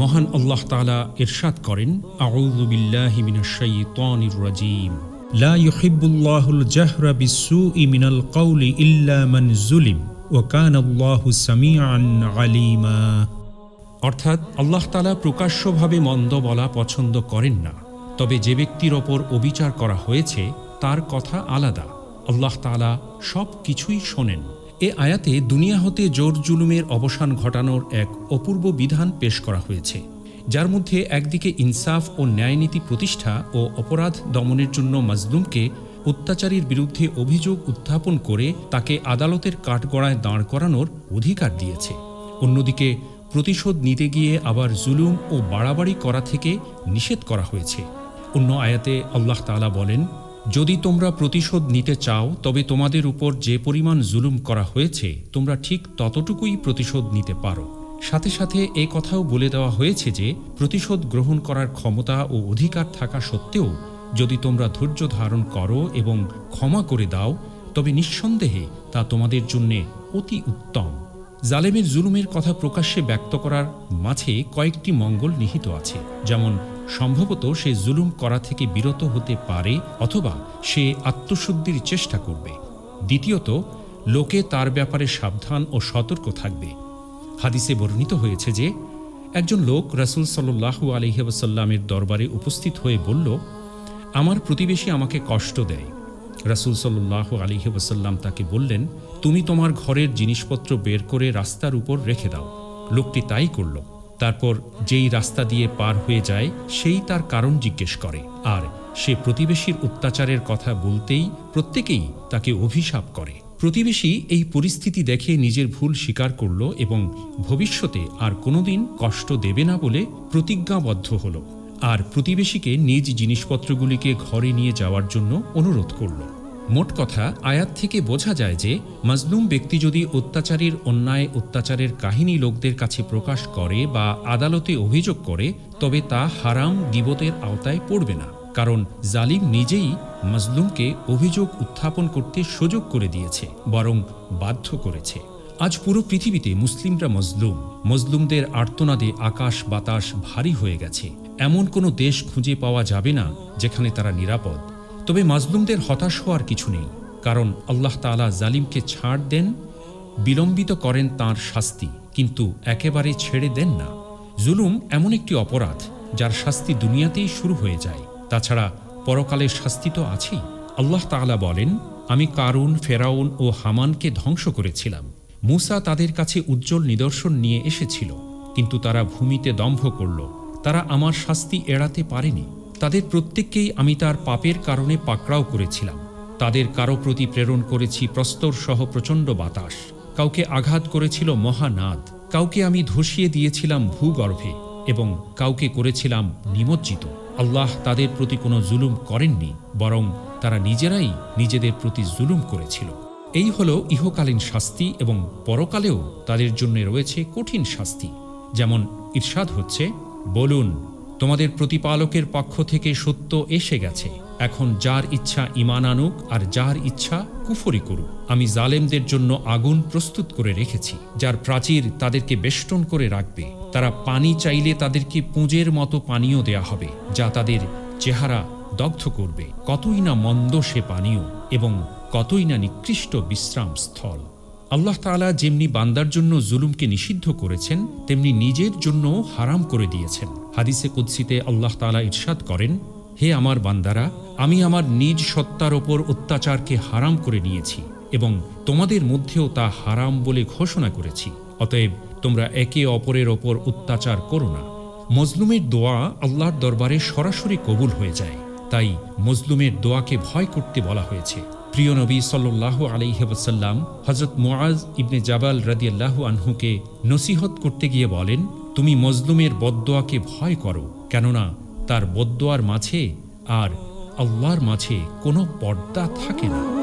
মহান আল্লাহ তালা ইরশাদ করেন, আউযু বিল্লাহি মিনাশ শাইতানির রাজীম। লা ইউহিব্বুল্লাহুল জাহরা বিসসুই মিনাল কওলি ইল্লা মান যুলিম ওয়া কানা আল্লাহু সামিআন আলিমা। অর্থাৎ আল্লাহ তালা প্রকাশ্যভাবে মন্দ বলা পছন্দ করেন না। তবে যে ব্যক্তির ওপর অবিচার করা হয়েছে, তার কথা আলাদা। আল্লাহ তালা সব কিছুই শোনেন। এ আয়াতে দুনিয়া হতে জোর জুলুমের অবসান ঘটানোর এক অপূর্ব বিধান পেশ করা হয়েছে, যার মধ্যে একদিকে ইনসাফ ও ন্যায়নীতি প্রতিষ্ঠা ও অপরাধ দমনের জন্য মাজলুমকে অত্যাচারীর বিরুদ্ধে অভিযোগ উত্থাপন করে তাকে আদালতের কাঠগড়ায় দাঁড় করানোর অধিকার দিয়েছে। অন্যদিকে প্রতিশোধ নিতে গিয়ে আবার জুলুম ও বাড়াবাড়ি করা থেকে নিষেধ করা হয়েছে। অন্য আয়াতে আল্লাহ তাআলা বলেন যদি তোমরা প্রতিশোধ নিতে চাও, তবে তোমাদের উপর যে পরিমাণ জুলুম করা হয়েছে, তোমরা ঠিক ততটুকুই প্রতিশোধ নিতে পারো। সাথে সাথে এ কথাও বলে দেওয়া হয়েছে যে, প্রতিশোধ গ্রহণ করার ক্ষমতা ও অধিকার থাকা সত্ত্বেও, যদি তোমরা ধৈর্য ধারণ করো এবং ক্ষমা করে দাও, তবে নিঃসন্দেহে তা তোমাদের জন্যে অতি উত্তম। জালেমের জুলুমের কথা প্রকাশ্যে ব্যক্ত করার মাঝে কয়েকটি মঙ্গল নিহিত আছে, যেমন সম্ভবত সে জুলুম করা থেকে বিরত হতে পারে অথবা সে আত্মশুদ্ধির চেষ্টা করবে। দ্বিতীয়ত, লোকে তার ব্যাপারে সাবধান ও সতর্ক থাকবে। হাদিসে বর্ণিত হয়েছে যে, একজন লোক রাসূল সাল্লাল্লাহু আলাইহি ওয়াসাল্লামের দরবারে উপস্থিত হয়ে বলল, আমার প্রতিবেশী আমাকে কষ্ট দেয়। রাসূল সাল্লাল্লাহু আলাইহি ওয়াসাল্লাম তাকে বললেন, তুমি তোমার ঘরের জিনিসপত্র বের করে রাস্তার উপর রেখে দাও। লোকটি তাই করল। তারপর যেই রাস্তা দিয়ে পার হয়ে যায়, সেই তার কারণ জিজ্ঞেস করে। আর সে প্রতিবেশীর অত্যাচারের কথা বলতেই প্রত্যেকেই তাকে অভিশাপ করে। প্রতিবেশী এই পরিস্থিতি দেখে নিজের ভুল স্বীকার করল এবং ভবিষ্যতে আর কোনোদিন কষ্ট দেবে না বলে প্রতিজ্ঞাবদ্ধ হল। আর প্রতিবেশীকে নিজ জিনিসপত্রগুলিকে ঘরে নিয়ে যাওয়ার জন্য অনুরোধ করল। মোট কথা, আয়াত থেকে বোঝা যায় যে মাজলুম ব্যক্তি যদি অত্যাচারীর অন্যায়, অত্যাচারের কাহিনী লোকদের কাছে প্রকাশ করে বা আদালতে অভিযোগ করে, তবে তা হারাম গিবতের আওতায় পড়বে না। কারণ জালিম নিজেই মাজলুমকে অভিযোগ উত্থাপন করতে সুযোগ করে দিয়েছে, বরং বাধ্য করেছে। আজ পুরো পৃথিবীতে মুসলিমরা মজলুম। মজলুমদের আর্তনাদে আকাশ বাতাস ভারী হয়ে গেছে। এমন কোনো দেশ খুঁজে পাওয়া যাবে না, যেখানে তারা নিরাপদ। তবে মাজলুমদের হতাশ হওয়ার কিছু নেই, কারণ আল্লাহ তাআলা জালিমকে ছাড় দেন, বিলম্বিত করেন তার শাস্তি, কিন্তু একেবারে ছেড়ে দেন না। জুলুম এমন একটি অপরাধ, যার শাস্তি দুনিয়াতেই শুরু হয়ে যায়। তাছাড়া পরকালের শাস্তি তো আছেই। আল্লাহ তাআলা বলেন, আমি কারুন, ফেরাউন ও হামানকে ধ্বংস করেছিলাম। মুসা তাদের কাছে উজ্জ্বল নিদর্শন নিয়ে এসেছিল, কিন্তু তারা ভূমিতে দম্ভ করল। তারা আমার শাস্তি এড়াতে পারেনি। তাদের প্রত্যেককেই আমি তার পাপের কারণে পাকড়াও করেছিলাম। তাদের কারও প্রতি প্রেরণ করেছি প্রস্তর সহ প্রচণ্ড বাতাস। কাউকে আঘাত করেছিল মহানাদ। কাউকে আমি ধসিয়ে দিয়েছিলাম ভূগর্ভে এবং কাউকে করেছিলাম নিমজ্জিত। আল্লাহ তাদের প্রতি কোনো জুলুম করেননি, বরং তারা নিজেরাই নিজেদের প্রতি জুলুম করেছিল। এই হলো ইহকালীন শাস্তি এবং পরকালেও তাদের জন্য রয়েছে কঠিন শাস্তি। যেমন ঈর্ষাদ হচ্ছে, বলুন তোমাদের প্রতিপালকের পক্ষ থেকে সত্য এসে গেছে। এখন যার ইচ্ছা ইমান আনুক আর যার ইচ্ছা কুফরি করুক। আমি জালেমদের জন্য আগুন প্রস্তুত করে রেখেছি, যার প্রাচীর তাদেরকে বেষ্টন করে রাখবে। তারা পানি চাইলে তাদেরকে পুঁজের মতো পানীয় দেয়া হবে, যা তাদের চেহারা দগ্ধ করবে। কতই না মন্দ সে পানীয়, এবং কতই না নিকৃষ্ট বিশ্রাম স্থল। আল্লাহ তাআলা যেমনি বান্দার জন্য জুলুমকে নিষিদ্ধ করেছেন, তেমনি নিজের জন্য হারাম করে দিয়েছেন। হাদিসে কুদ্সিতে আল্লাহ তাআলা ইরশাদ করেন, হে আমার বান্দারা, আমি আমার নিজ সত্তার ওপর অত্যাচারকে হারাম করে নিয়েছি এবং তোমাদের মধ্যেও তা হারাম বলে ঘোষণা করেছি। অতএব তোমরা একে অপরের ওপর অত্যাচার করো না। মজলুমের দোয়া আল্লাহর দরবারে সরাসরি কবুল হয়ে যায়। তাই মজলুমের দোয়াকে ভয় করতে বলা হয়েছে। প্রিয় নবী সাল্লাহ আলাইহাসাল্লাম হজরত মোয়াজ ইবনে জাবাল রাদিয়াল্লাহু আনহুকে নসিহত করতে গিয়ে বলেন, তুমি মজলুমের বদোয়াকে ভয় করো, কেননা তার বদোয়ার মাঝে আর আল্লাহর মাঝে কোনো পর্দা থাকে না।